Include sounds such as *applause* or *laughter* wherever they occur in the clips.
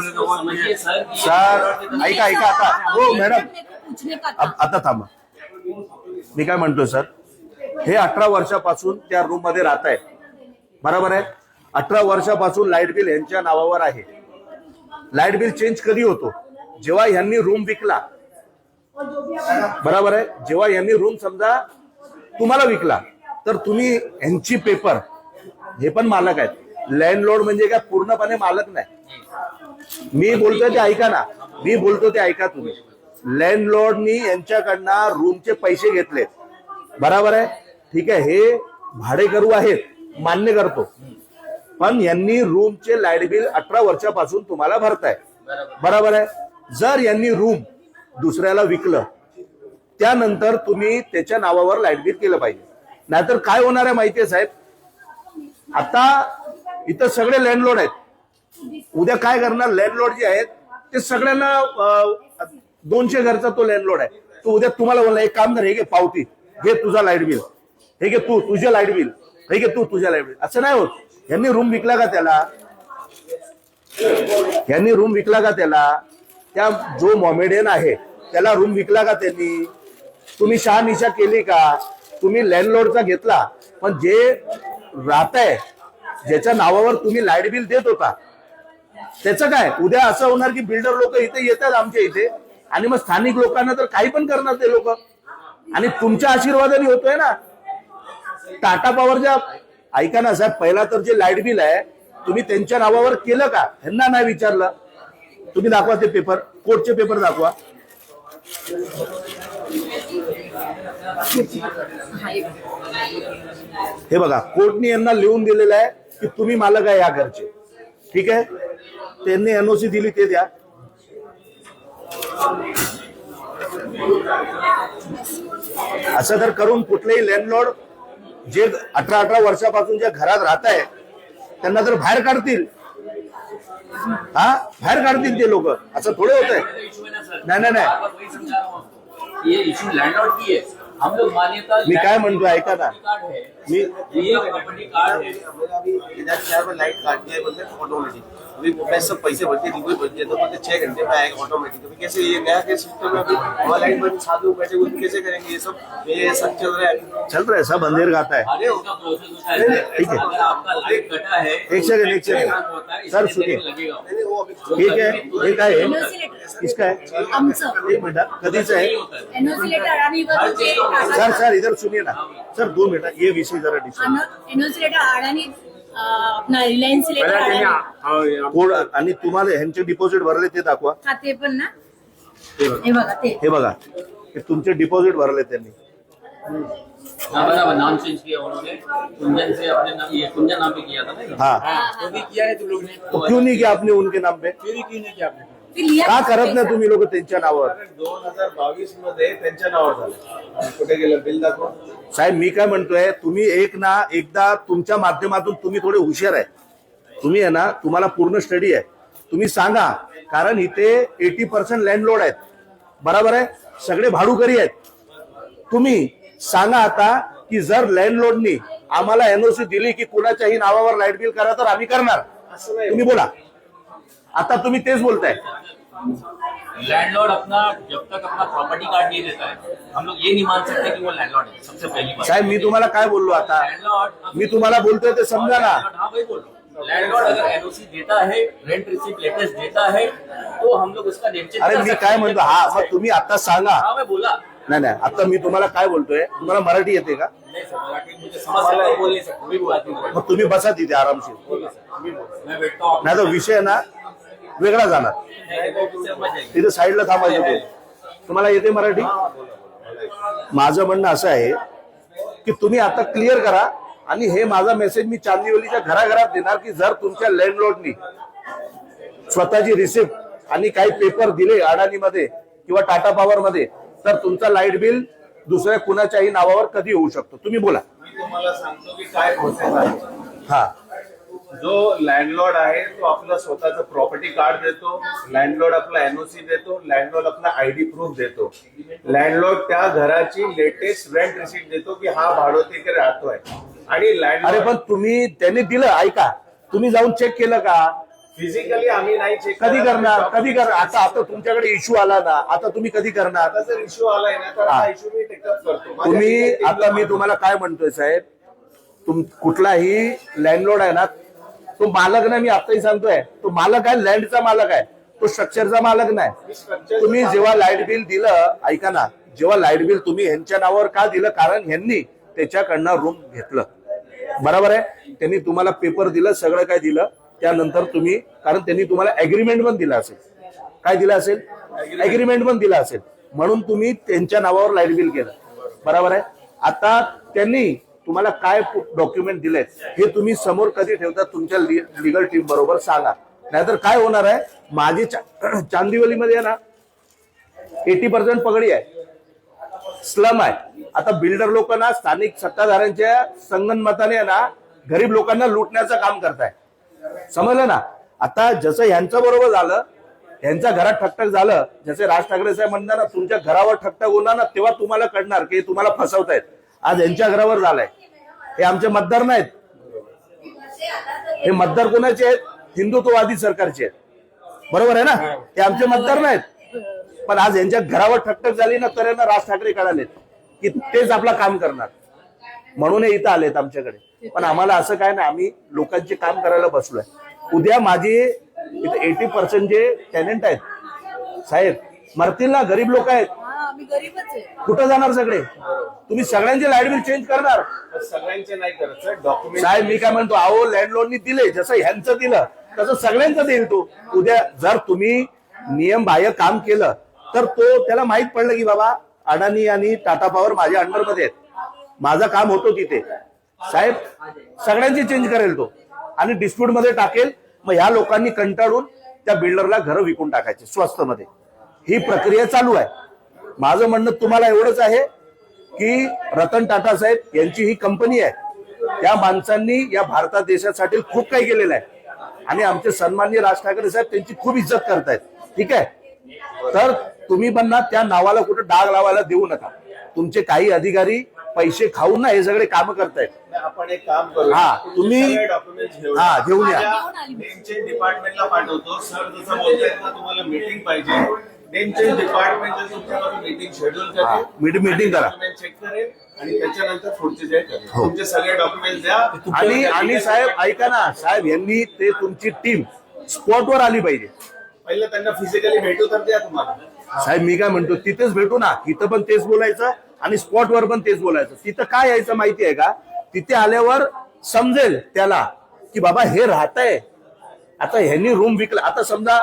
Sir कि- sir ऐका ऐका आता हो मॅडम. आता थांबा. मी काय म्हणतोय सर? हे अठरा वर्षापासून त्या रूममध्ये राहत आहे. बरोबर आहे? अठरा वर्षापासून लाइट बिल यांच्या नावावर आहे. लाइट बिल चेंज कधी होतो? जेव्हा यांनी रूम विकला. बरोबर आहे? जेव्हा यांनी रूम समजा तुम्हाला विकला तर तुम्ही यांची पेपर हे पण मालक आहेत. लँडलोड म्हणजे काय? पूर्णपणे मालक नाही. मी बोलतोय ते ऐका ना. मी बोलतो ते ऐका तुम्ही. लँडलॉर्डनी यांच्याकडनं रूमचे पैसे घेतले बरोबर आहे? ठीक आहे हे भाडेकरू आहेत मान्य करतो. पण यांनी रूमचे लाइट बिल अठरा वर्षापासून तुम्हाला भरताय. बरोबर आहे? जर यांनी रूम दुसऱ्याला विकलं त्यानंतर तुम्ही त्याच्या नावावर लाइट बिल केलं पाहिजे. नाहीतर काय होणार आहे माहितीये साहेब? आता इथं सगळे लँडलॉर्ड आहेत. उद्या काय करणार? लँडलॉर्ड जे आहेत ते सगळ्यांना दोनशे घरचा तो लँडलॉर्ड आहे. तो उद्या तुम्हाला बोलला एक काम कर हे घे पावती. घे तुझा लाइट बिल हे घे तू तुझे लाइट बिल हे घे तू तुझ्या लाइट बिल असं नाही होत. यांनी रूम विकला का त्याला? यांनी रूम विकला का त्याला? त्या जो मॉमेडियन आहे त्याला रूम विकला का त्यांनी? तुम्ही शहानिशा केली का? तुम्ही लँडलॉर्डचा घेतला. पण जे राहत आहे ज्याच्या नावावर तुम्ही लाइट बिल देत होता त्याचं काय? उद्या असं होणार की बिल्डर लोक इथे येतात आमच्या इथे. आणि मग स्थानिक लोकांना तर काही पण करणार ते लोक. आणि तुमच्या आशीर्वादाने होतोय ना. टाटा पॉवरच्या ऐका ना साहेब पहिला तर जे लाइट बिल आहे तुम्ही त्यांच्या नावावर केलं का? ह्यांना नाही विचारलं. तुम्ही दाखवा ते पेपर कोर्टचे पेपर दाखवा. हे बघा कोर्टने यांना लिहून दिलेलं आहे की तुम्ही मालक आहे या घरचे. ठीक आहे? त्यांनी एनओसी दिली ते द्या. असं जर करून कुठलेही लँडलॉर्ड जे अठरा अठरा वर्षापासून ज्या घरात राहत आहे त्यांना जर बाहेर काढतील. हा? बाहेर काढतील ते लोक. असं थोडे होत आहे है नहीं, नहीं, नहीं। बार-बार वही समझा रहा आपको। ये इशू लैंडलॉर्ड की हम लोग मान्यता मी काय म्हणतो ऐका ना. मी ये प्रॉपर्टी कार्ड है आम्हाला अभी इधर चार में लाइट काट दिया है बोलते हैं ऑटोमेटिक अभी मैं सब पैसे भरते रिव्यू भर दिया तो बोलते छह घंटे में आएगा ऑटोमेटिक अभी कैसे ये नया के सिस्टम में अभी हमारा लाइट बंद सात लोग बैठे हुए हैं, कैसे करेंगे ये सब? ये सब चल रहा है। चल रहा है सब अंधेर गाता है। अरे उसका प्रोसेस होता है। ठीक है। अगर आपका लाइट कटा है एक सेकंड एक होता है, सेकंड सर इसमें सुनिए। देर लगेगा। नहीं, नहीं, वो अभी ठीक आहे हे काय आहे एनओसी लेटर इसका आहे आमचं एक मिनिट कधीच आहे नहीं होता है। एनओसी लेटर अडाणीवरून जे सर सर इधर सुनिए ना। सर दोन मिनिट ये विषय जरा डिस्कस एनओसी लेटर अडाणी अं, आपला रिलायन्स आणि तुम्हाला ह्यांचे डिपॉझिट भरले ते दाखवा. हा ते पण ना. हे बघा. ते. हे बघा. हे तुमचे डिपॉझिट भरले त्यांनी. हाँ बराबर नाम चेंज किया उन्होंने. कुंजन से अपने नाम ये कुंजन नाम पे किया था ना हाँ. तो भी किया है तुम लोग ने? तो क्यों नहीं किया आपने उनके नाम पे? क्यों नाही किया आपने का करत नाही तुम्ही लोक त्यांच्या नावावर? दोन हजार बावीसमध्ये त्यांच्या नावावर झालं. कुठे गेलं? बिल दाखवा. साहेब मी काय म्हणतोय तुम्ही एक ना एकदा तुमच्या माध्यमातून तुम्ही थोडे हुशार आहे. तुम्ही आहे ना तुम्हाला पूर्ण स्टडी आहे. तुम्ही सांगा कारण इथे एटी पर्सेंट लँडलोड आहेत. बरोबर आहे? सगळे भाडूकरी आहेत. तुम्ही सांगा आता की जर लँडलोडनी आम्हाला एनओसी दिली की कुणाच्याही नावावर लाइट बिल करा तर आम्ही करणार. तुम्ही बोला. आता तुम्ही तेच बोलताय. लैंडलॉर्ड अपना जब तक अपना प्रॉपर्टी कार्ड नहीं देता है हम लोग ये नहीं मान सकते कि वो लैंडलॉर्ड है सबसे पहली बात। साहेब मी तुम्हाला काय बोललो आता? लैंडलॉर्ड मी तुम्हाला बोलतोय ते समजा ना. हाँ वही बोल लैंडलॉर्ड अगर एनओसी देता है रेंट रिसिप्ट लेटेस्ट देता है तो हम लोग उसका नेम अरे मी काय म्हणतो? हा मग तुम्ही आता सांगा. हाँ मैं बोला. नाही नाही आता मी तुम्हाला काय बोलतोय? तुम्हाला मराठी येते का? नहीं सर मराठी मुझे समझ सकता है बोल नहीं सकता मैं बात नहीं बोल. मग तुम्ही बसा तिथे आरामशीर. मैं बैठता हूँ नाही तर विषय ना वेगळा जाणार. तिथे साईडला थांबायचं ते तुम्हाला येते मराठी? माझं म्हणणं असं आहे की तुम्ही आता क्लिअर करा आणि हे माझा मेसेज मी चांदिवलीच्या घराघरात देणार की जर तुमच्या लँडलॉर्डनी स्वतःची रिसिप्ट आणि काही पेपर दिले अडाणीमध्ये किंवा टाटा पॉवर मध्ये तर तुमचा लाइट बिल दुसऱ्या कुणाच्याही नावावर कधी होऊ शकतो? तुम्ही बोला. मी तुम्हाला सांगतो की काय प्रोसेस आहे. हा. जो लँडलॉर्ड आहे तो आपलं स्वतःचं प्रॉपर्टी कार्ड देतो लँडलॉर्ड आपला एनओसी देतो लँडलॉर्ड आपला आयडी प्रूफ देतो. लँडलॉर्ड त्या घराची लेटेस्ट रेंट रिसिप्ट देतो की हा भाडोतीकडे राहतोय आणि अरे लँडलॉर्ड पण तुम्ही त्यांनी दिलं ऐका. तुम्ही जाऊन चेक केलं का? फिजिकली आम्ही नाही चेक कधी करणार? कधी करणार आता आता तुमच्याकडे इश्यू आला ना आता तुम्ही कधी करणार? आता जर इश्यू आलाय ना तर हा. हा. इश्यू मी टेकअप करतो. माझ्या तुम्ही legal team ला आता मी तुम्हाला काय म्हणतोय साहेब? तुम कुठलाही लँडलॉर्ड आहे ना तो मालक नाही मी आताही सांगतोय. तो मालक आहे लँडचा मालक आहे. तो स्ट्रक्चरचा मालक नाही. तुम्ही जेव्हा लाइट बिल दिलं ऐका ना जेव्हा लाइट बिल तुम्ही ह्यांच्या नावावर का दिलं? कारण ह्यांनी त्याच्याकडनं रूम घेतलं. बरोबर आहे? त्यांनी तुम्हाला पेपर दिलं सगळं काय दिलं. त्यानंतर तुम्ही कारण त्यांनी तुम्हाला अग्रीमेंट पण दिलं असेल. काय दिलं असेल? अग्रीमेंट पण दिलं असेल. म्हणून तुम्ही त्यांच्या नावावर लाइट बिल केलं. बरोबर आहे? आता त्यांनी तुम्हाला काय डॉक्युमेंट दिलेत हे तुम्ही समोर कधी ठेवता तुमच्या लिगल टीम बरोबर सांगा. नाहीतर काय होणार आहे माझी चा- *clears throat* चांदिवलीमध्ये ना एटी पर्सेंट पगडी आहे. स्लम आहे. आता बिल्डर लोक ना स्थानिक सत्ताधाऱ्यांच्या संगनमताने ना गरीब लोकांना लुटण्याचं काम करताय. समजलं ना? आता जसं ह्यांचं बरोबर झालं यांच्या घरात ठकठक झालं जसे राज ठाकरे साहेब म्हणणार ना तुमच्या घरावर ठकठक होणार ना तेव्हा तुम्हाला कळणार की तुम्हाला फसवतायत. आज यांच्या घरावर झालंय. हे आमचे मतदार नाहीत. हे मतदार कोणाचे आहेत? हिंदुत्ववादी सरकारचे आहेत. बरोबर आहे ना? हे. आमचे मतदार नाहीत. पण आज यांच्या घरावर ठकठक झाली ना तर यांना राज ठाकरे कळालेत की तेच आपलं काम करणार. म्हणून हे इथं आलेत आमच्याकडे. पण आम्हाला असं काय ना आम्ही लोकांचे काम करायला बसलोय. उद्या माझे इथे एटी पर्सेंट जे टेनंट आहेत साहेब मरतील ना गरीब लोक आहेत. आम्ही गरीबच आहे. कुठं जाणार सगळे? तुम्ही सगळ्यांचे लाइट बिल चेंज करणार. सगळ्यांचे नाही करत सर. डॉक्युमेंट साहेब मी काय म्हणतो अहो लँडलॉर्डनी दिले जसं ह्यांचं दिलं तसं सगळ्यांचं देईल तो. उद्या जर तुम्ही नियम बाह्य काम केलं तर तो त्याला माहीत पडलं की बाबा अडाणी आणि टाटा पॉवर माझ्या अंडरमध्ये आहेत. माझं काम होतो तिथे. साहेब सगळ्यांची चेंज करेल तो. आणि डिस्प्यूटमध्ये टाकेल मग ह्या लोकांनी कंटाळून त्या बिल्डरला घरं विकून टाकायचे स्वस्त मध्ये ही प्रक्रिया चालू आहे. माझं म्हणणं तुम्हाला एवढंच आहे की रतन टाटा साहेब यांची ही कंपनी आहे. त्या माणसांनी या भारतात देशासाठी खूप काही केलेलं आहे. आणि आमचे सन्माननीय राज ठाकरे साहेब त्यांची खूप इज्जत करतायत. ठीक आहे? तर तुम्ही पण त्या नावाला कुठं डाग लावायला देऊ नका. तुमचे काही अधिकारी पैसे खाऊन ना हे सगळे काम करतायत. आपण एक काम करू. हा, तुम्ही- हा, घेऊन या. डिपार्टमेंटला पाठवतो. सर जसं बोलतायत ना तुम्हाला मीटिंग पाहिजे. डेमचे डिपार्टमेंट तुमच्याकडून मीटिंग शेड्यूल हा, करेल meeting- meeting करा. चेक करेल. आणि त्याच्यानंतर पुढचे जे हो. तुमचे सगळे डॉक्युमेंट द्या. आणि आणि साहेब ऐका ना साहेब यांनी ते तुमची टीम स्पॉटवर आली पाहिजे. पहिलं त्यांना फिजिकली भेटू तर द्या तुम्हाला. साहेब मी काय म्हणतो तिथेच भेटू ना. तिथं पण तेच बोलायचं आणि स्पॉटवर पण तेच बोलायचं. तिथं काय यायचं माहिती आहे का? तिथे आल्यावर समजेल त्याला की बाबा हे राहत आहे आता ह्यांनी रूम विकला. आता समजा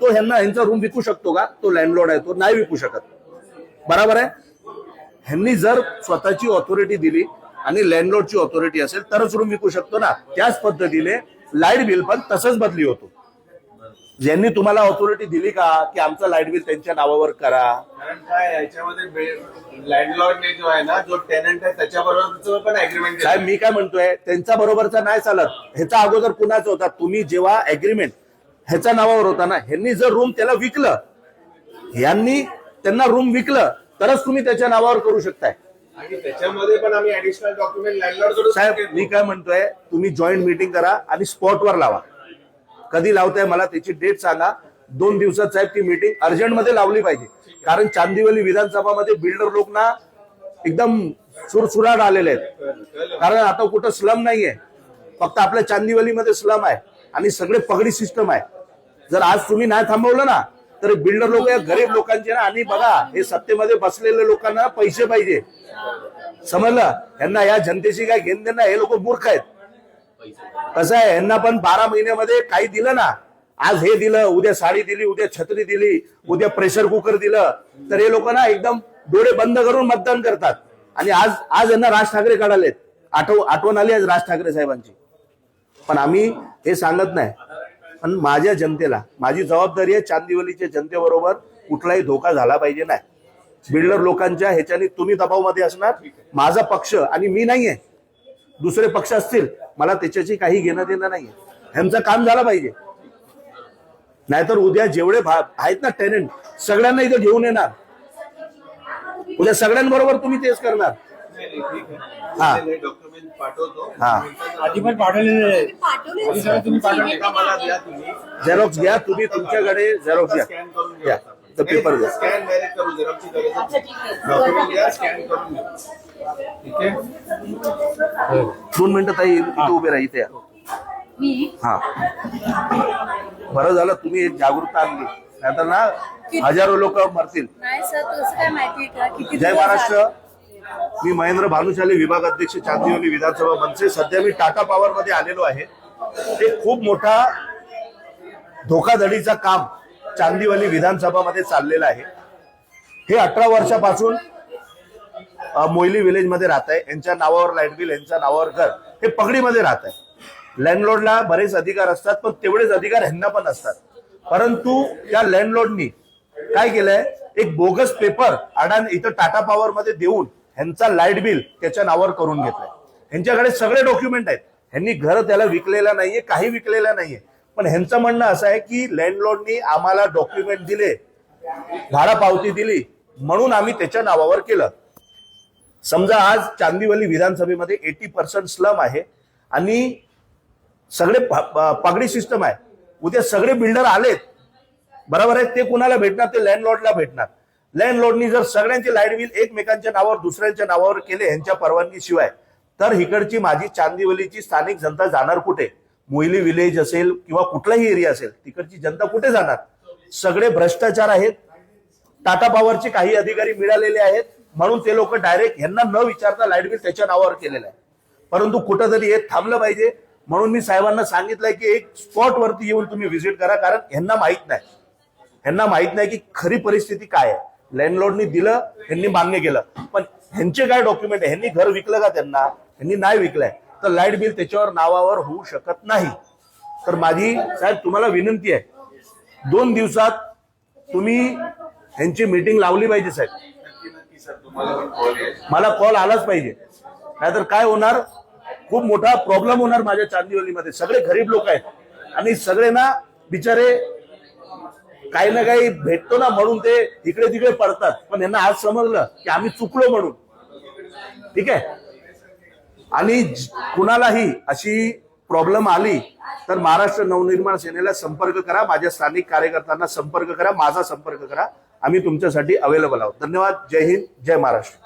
तो ह्यांना ह्यांचा रूम विकू शकतो का? तो लँडलॉर्ड आहे तो नाही विकू शकत. बरोबर आहे? ह्यांनी जर स्वतःची ऑथॉरिटी दिली आणि लँडलॉर्डची ऑथॉरिटी असेल तरच रूम विकू शकतो ना? त्याच पद्धतीने लाइट बिल पण तसंच बदली होतो. ज्यांनी तुम्हाला ऑथॉरिटी दिली का की आमचं लाइट बिल त्यांच्या नावावर करा? कारण काय याच्यामध्ये लँडलॉर्डने जो आहे ना जो टेनंट आहे त्याच्याबरोबर पण अग्रीमेंट मी काय म्हणतोय त्यांच्या बरोबरचा नाही चालत. ह्याचा अगोदर कुणाचा होता? तुम्ही जेव्हा अग्रीमेंट ह्याच्या नावावर होता ना. ह्यांनी जर रूम त्याला विकलं यांनी त्यांना रूम विकलं तरच तुम्ही त्याच्या नावावर करू शकताय. आणि त्याच्यामध्ये पण आम्ही ऍडिशनल डॉक्युमेंट साहेब मी काय म्हणतोय तुम्ही जॉईंट मीटिंग करा आणि स्पॉटवर लावा. कधी लावताय मला त्याची डेट सांगा. दोन दिवसात साहेब ती मीटिंग अर्जंटमध्ये लावली पाहिजे. कारण चांदिवली विधानसभामध्ये बिल्डर लोक ना एकदम सुरसुराट आलेले आहेत. कारण आता कुठं स्लम नाहीये. फक्त आपल्या चांदिवलीमध्ये स्लम आहे. आणि सगळे पगडी सिस्टम आहे. जर आज तुम्ही नाही थांबवलं ना तर बिल्डर लोक या गरीब लोकांचे ना आणि बघा हे सत्तेमध्ये बसलेल्या लोकांना पैसे पाहिजे. समजलं? यांना या जनतेशी काय घेणं देणं हे लोक मूर्ख आहेत. कसं आहे यांना पण बारा महिन्यामध्ये काही दिलं ना आज हे दिलं उद्या साडी दिली उद्या छत्री दिली उद्या प्रेशर कुकर दिलं तर हे लोक ना एकदम डोळे बंद करून मतदान करतात. आणि आज आज यांना राज ठाकरे काढालेत. आठव आठवण आली आज राज ठाकरे साहेबांची. पण आम्ही हे सांगत नाही. पण माझ्या जनतेला माझी जबाबदारी आहे चांदिवलीच्या जनतेबरोबर कुठलाही धोका झाला पाहिजे नाही. बिल्डर लोकांच्या ह्याच्याने तुम्ही दबावमध्ये असणार माझा पक्ष आणि मी नाहीये. दुसरे पक्ष असतील मला त्याच्याशी काही घेणं देणं नाहीये. ह्यांचं काम झालं पाहिजे. नाहीतर उद्या जेवढे आहेत ना टेनंट सगळ्यांना इथं घेऊन येणार. उद्या सगळ्यांबरोबर तुम्ही तेच करणार. हा. मी डॉक्युमेंट पाठवतो. हा. आधी पण पाठवलेले आहे. पाठवले आधी सगळं तुम्ही पाठवले. एका मला द्या तुम्ही. झेरॉक्स घ्या तुम्ही तुमच्याकडे झेरॉक्स घ्या. स्कॅन करून घ्या तर पेपर द्या स्कॅन डायरेक्ट करू झेरॉक्सची गरज अच्छा ठीक आहे. डॉक्युमेंट घ्या स्कॅन करून घ्या. ठीक आहे? दोन मिनिटं ताई इथे उभे राहा इथे या. मी? हा. बरं झालं तुम्ही एक जागरूकता आणली. नाहीतर ना हजारो लोक मरतील. नाही सर तसं काय माहितीये का? किती जय दिवस महाराष्ट्र. झाले? मी महेंद्र भानुशाली विभाग अध्यक्ष चांदिवली विधानसभा मनसे सध्या मी टाटा पॉवर मध्ये आलेलो आहे. ते खूप मोठा धोकाधडीचा काम चांदिवली विधानसभा मध्ये चाललेलं आहे. हे अठरा वर्षापासून मोयली विलेजमध्ये राहत आहे. यांच्या नावावर लाइट बिल यांच्या नावावर घर हे पगडीमध्ये राहत आहे. लँडलॉर्डला बरेच अधिकार असतात पण तेवढेच अधिकार ह्यांना पण असतात. परंतु त्या लँडलॉर्डनी काय केलंय? एक बोगस पेपर अडान इथं टाटा पॉवर मध्ये देऊन ह्यांचा लाइट बिल त्याच्या नावावर करून घेतलाय. ह्यांच्याकडे सगळे डॉक्युमेंट आहेत. ह्यांनी घर त्याला विकलेला नाहीये काही विकलेला नाहीये. पण ह्यांचं म्हणणं असं आहे की लँडलॉर्डनी आम्हाला डॉक्युमेंट दिले भाडा पावती दिली म्हणून आम्ही त्याच्या नावावर केलं. समजा आज चांदीवली विधानसभेमध्ये एटी पर्सेंट स्लम आहे आणि सगळे पगडी सिस्टम आहे. उद्या सगळे बिल्डर आलेत. बरोबर आहे? ते कुणाला भेटणार? ते लँडलॉर्डला भेटणार. लँडलॉर्डनी जर सगळ्यांचे लाइट बिल एकमेकांच्या नावावर दुसऱ्यांच्या नावावर केले यांच्या परवानगीशिवाय तर इकडची माझी चांदिवलीची स्थानिक जनता जाणार कुठे? मोहिली विलेज असेल किंवा कुठलाही एरिया असेल तिकडची जनता कुठे जाणार? सगळे भ्रष्टाचार आहेत. टाटा पॉवरचे काही अधिकारी मिळालेले आहेत. म्हणून ते लोक डायरेक्ट यांना न विचारता लाइट बिल त्याच्या नावावर केलेलं आहे. परंतु कुठंतरी हे थांबलं पाहिजे. म्हणून मी साहेबांना सांगितलंय की एक स्पॉट वरती येऊन तुम्ही व्हिजिट करा कारण यांना माहीत नाही. यांना माहीत नाही की खरी परिस्थिती काय आहे. लँडलॉर्डनी दिलं ह्यांनी मान्य केलं. पण ह्यांचे काय डॉक्युमेंट आहे? ह्यांनी घर विकलं का त्यांना? ह्यांनी नाही विकलंय. तर लाइट बिल त्याच्यावर नावावर होऊ शकत नाही. तर माझी साहेब तुम्हाला विनंती आहे. दोन दिवसात तुम्ही ह्यांची मीटिंग लावली पाहिजे साहेब. सर तुम्हाला मला कॉल आलाच पाहिजे. नाहीतर काय होणार? खूप मोठा प्रॉब्लेम होणार माझ्या चांदिवलीमध्ये. सगळे गरीब लोक आहेत. आणि सगळे ना बिचारे काही ना काही भेटतो ना म्हणून ते इकडे तिकडे पडतात. पण यांना आज समजलं की आम्ही चुकलो म्हणून. ठीक आहे? आणि कुणालाही अशी प्रॉब्लेम आली तर महाराष्ट्र नवनिर्माण सेनेला संपर्क करा माझ्या स्थानिक कार्यकर्त्यांना संपर्क करा माझा संपर्क करा. आम्ही तुमच्यासाठी अवेलेबल आहोत. धन्यवाद. जय हिंद. जय महाराष्ट्र.